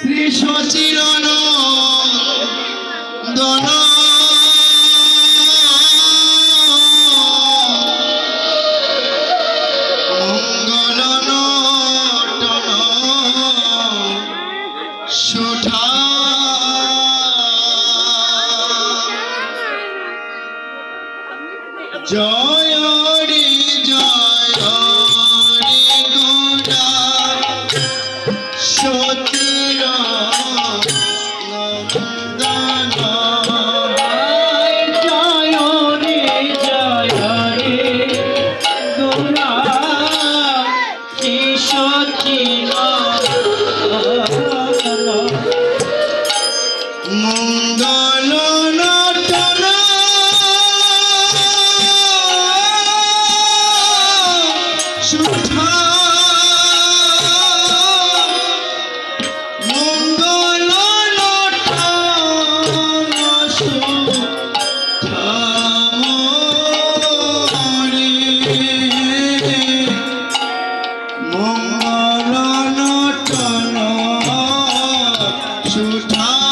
Shri চিরন দনা Krishna.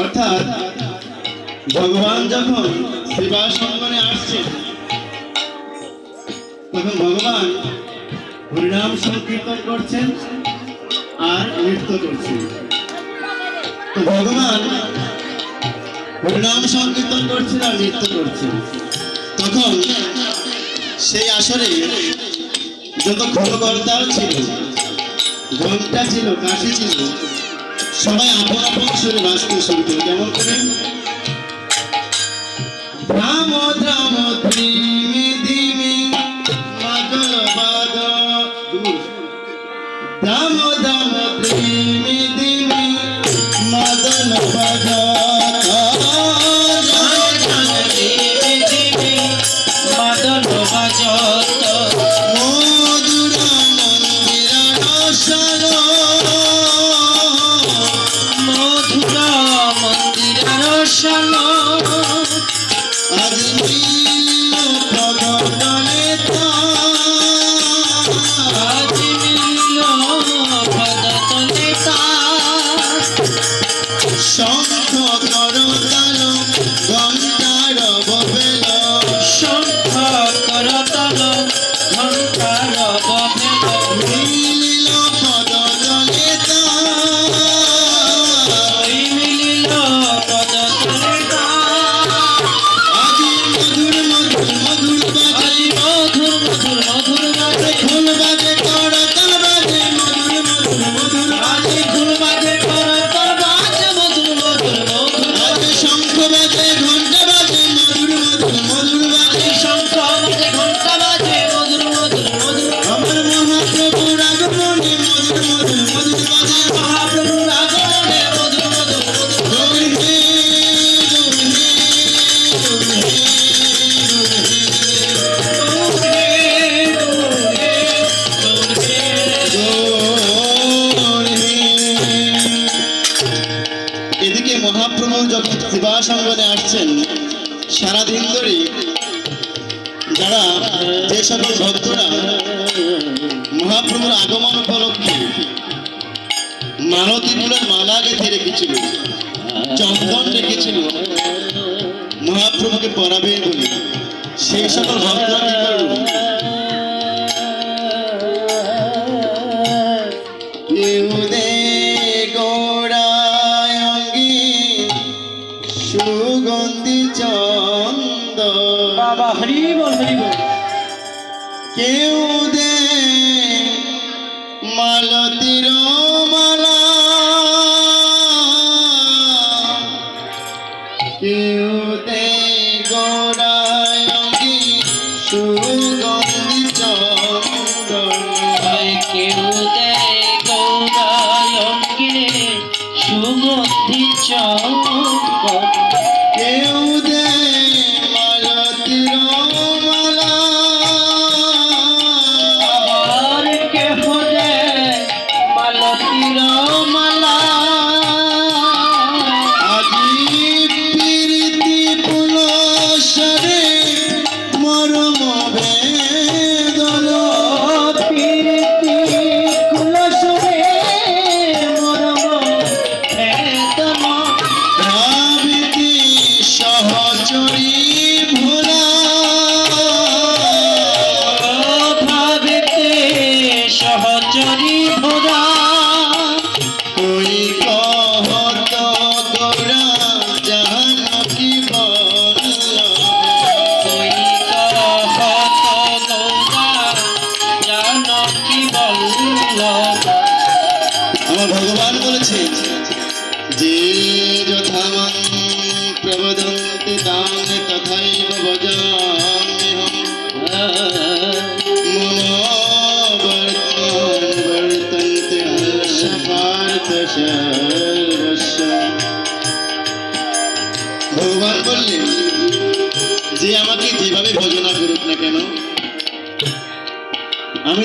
অর্থাৎ, ভগবান যখন সেবা সঙ্গনে আসছেন তখন ভগবান হরিনাম সংকীর্তন করছেন আর নৃত্য করছেন। তো ভগবান হরিনাম সংকীর্তন করছেন আর নৃত্য করছেন। তখন সেই আসরে যত খোলকর্তাও ছিল ঘণ্টা ছিল, কাশি ছিল সবাই আপন আপন সুরে বাঁচতে শুনতে কেমন করে রাম রাম প্রেমী মালতী মূলের মালা গেঁথে রেখেছিল চন্দন রেখেছিল। মহাপ্রভুকে পড়াবে বলে। সেই সকল ভক্তরা শিশুতে গোড়ায় সুগন্ধি চন্দ্রায় কেউতে গোড়ায় সুগন্ধি চন্দ্র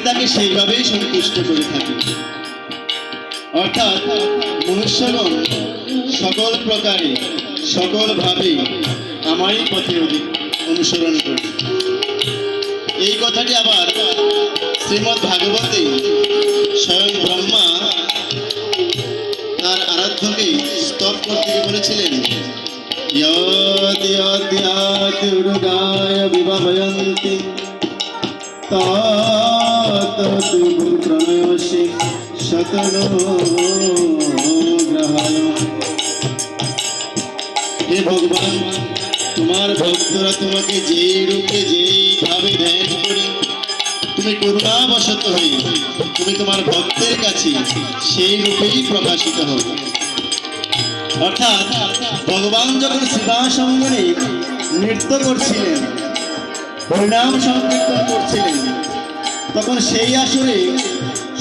তাকে সেইভাবেই সন্তুষ্ট করে থাকি। অর্থাৎ মনুষ্যগণ সকল প্রকারে সকলভাবে আমারই পথে অনুসরণ করে। এই কথাটি আবার শ্রীমদ ভাগবতে স্বয়ং ব্রহ্মা তার আরাধ্যকে স্তব করতে বলেছিলেন। দুর্গায় বিবাহয়ন্তী। তা হে ভগবান, তোমার ভক্তরা তোমাকে যেই রূপে যেইভাবে ধ্যান করে, তুমি করুণাবশত হই তুমি তোমার ভক্তের কাছে সেই রূপেই প্রকাশিত হও। অর্থাৎ ভগবান যখন শিবা সঙ্গনে নৃত্য করছিলেন, পরিণাম সংকীর্তন করছিলেন তখন সেই আসরে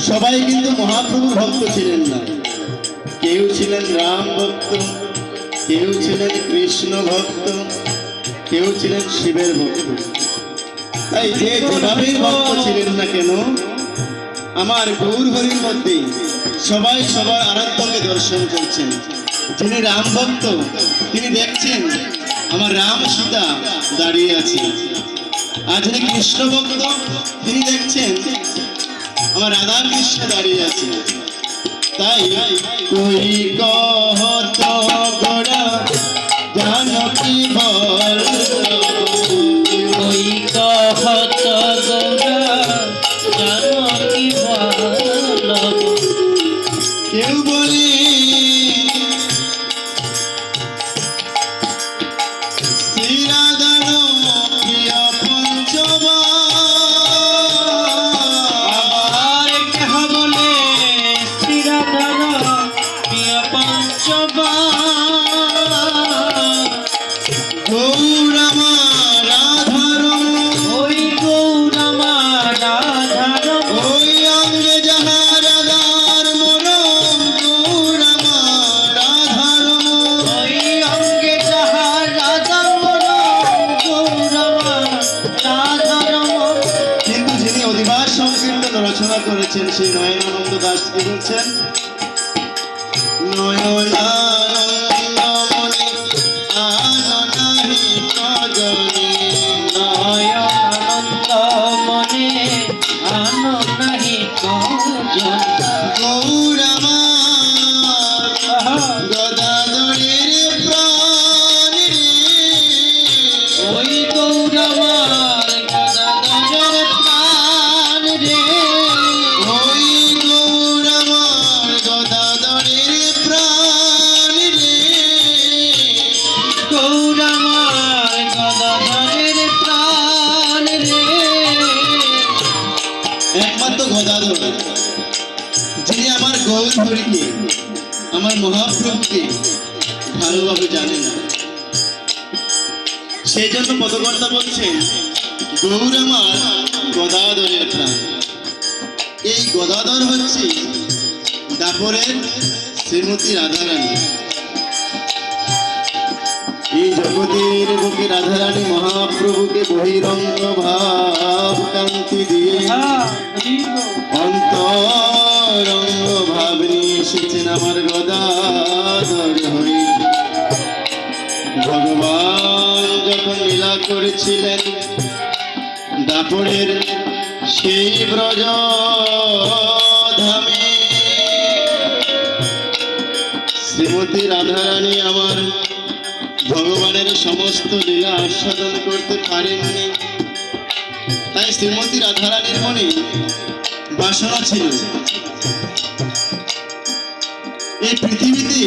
সবাই কিন্তু মহাপ্রভুর ভক্ত ছিলেন না। কেউ ছিলেন রাম ভক্ত, কেউ ছিলেন কৃষ্ণ ভক্ত, কেউ ছিলেন শিবের ভক্ত। তাই যে যেভাবে ভক্ত ছিলেন না কেন, আমার গৌর হরির মধ্যে সবাই সবার আরাধ্যকে দর্শন করছেন। যিনি রাম ভক্ত, তিনি দেখছেন আমার রাম সীতা দাঁড়িয়ে আছে। আর যিনি কৃষ্ণ ভক্ত তিনি দেখছেন, আমার রাধা কৃষ্ণ দাঁড়িয়ে আছে। তাই কই কহত গোড়া জানকি বল? জন্য পদকর্তা বলছেন গৌর আমার গদাধরের প্রাণ। এই গদাধর হচ্ছে দাপরের শ্রীমতী রাধারানী। এই জগতের বুকে রাধারানী মহাপ্রভুকে বহিরঙ্গ ভাব কান্তি দিয়ে অন্তরঙ্গ ভাব নিয়ে এসেছেন আমার গদাধর। করেছিলেন দাপরের সেই ব্রজ ধামে শ্রীমতী রাধারানী আমার ভগবানের সমস্ত লীলা আস্বাদন করতে পারেননি। তাই শ্রীমতী রাধারানীর মনে বাসনা ছিল, এই পৃথিবীতে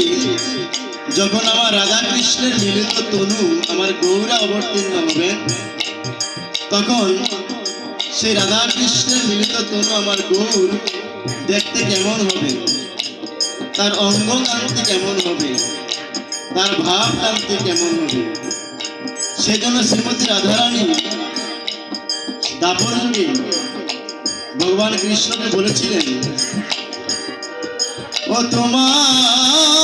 যখন আমার রাধা কৃষ্ণের মিলিত তনু আমার গৌরা অবতীর্ণ হবেন তখন সেই রাধা কৃষ্ণের মিলিত তনু আমার গৌর দেখতে কেমন হবে? তার অঙ্গ কান্তি কেমন হবে? তার ভাব কান্তি কেমন হবে? সেজন্য শ্রীমতী রাধারানী দাপর ভগবান কৃষ্ণকে বলেছিলেন, ও তোমার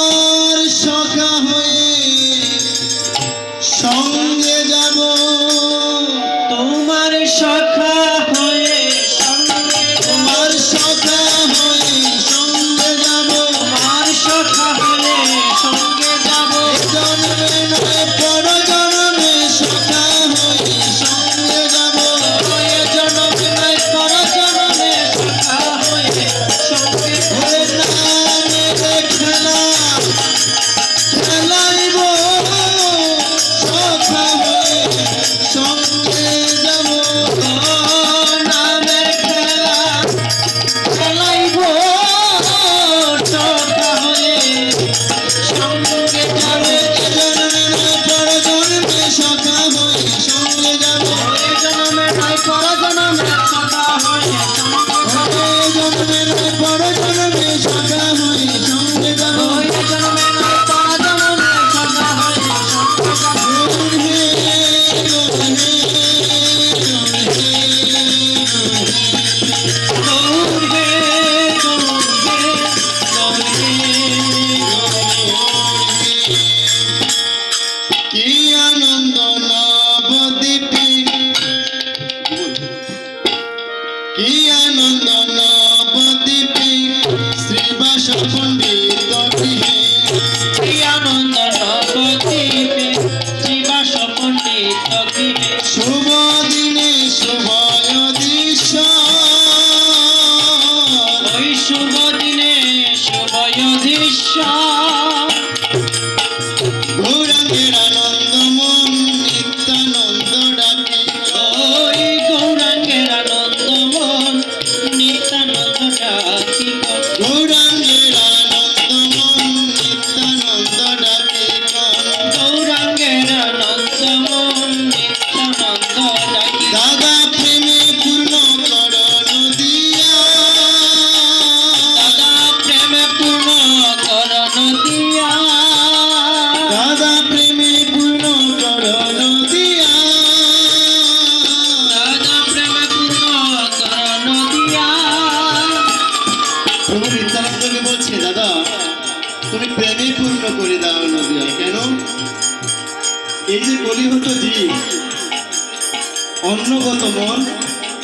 মন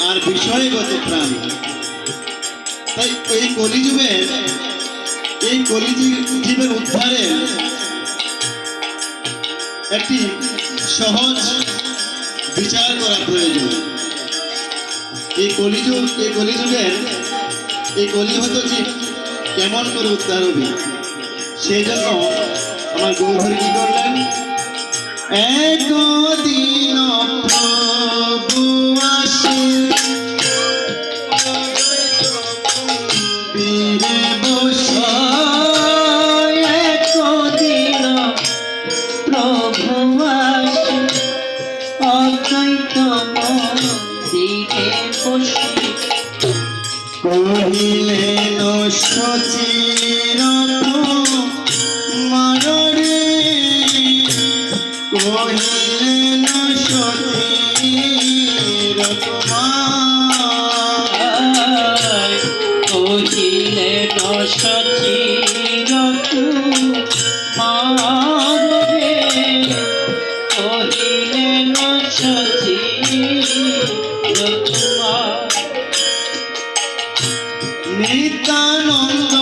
আর বিষয়গত প্রাণ। তাই এই কলিযুগের এই কলিযুগ- জীবের উদ্ধারের একটি সহজ বিচার করা প্রয়োজন। এই কলিযুগ, এই কলিযুগের, এই কলিহত জীব কেমন করে উদ্ধার হবে, সেই জন্য আমার গৌহরি কি করলেন? একদিন প্রভু আসে নিত্যানন্দ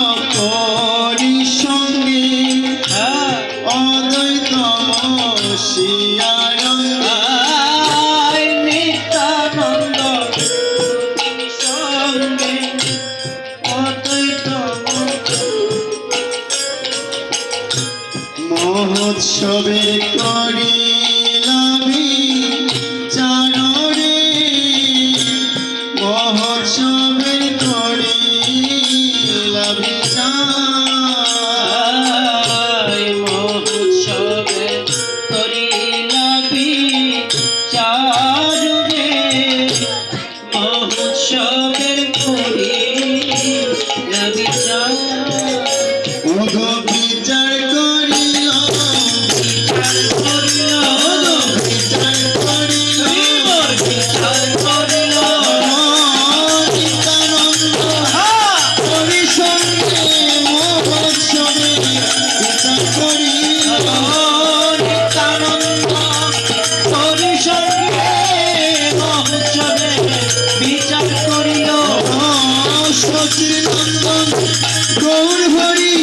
গৌর হরি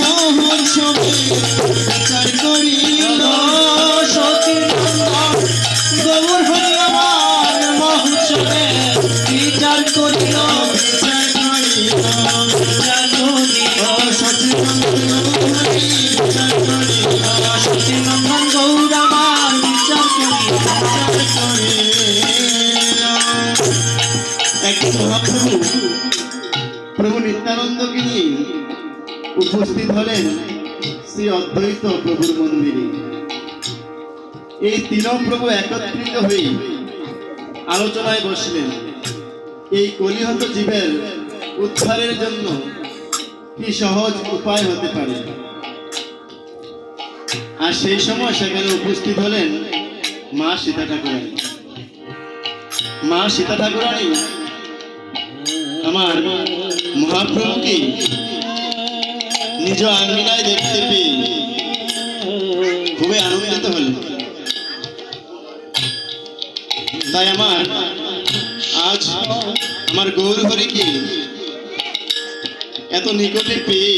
মহোৎসবে। বিচার উপস্থিত হলেন শ্রী অদ্বৈত প্রভুর মন্দিরে। এই তিন প্রভু একত্রিত হয়ে আলোচনায় বসলেন। এই কলিহত জীবের উদ্ধারের জন্য কি সহজ উপায় হতে পারে? আর সেই সময় সেখানে উপস্থিত হলেন মা সীতা ঠাকুরানী। মা সীতা ঠাকুরানী, আমার মহাপ্রভুকে নিজ আঙ্গিনায় দেখতে পেয়ে খুবই আনন্দিত হল তাই আমার, আজ আমার গৌর হরিকে এত নিকটে পেয়ে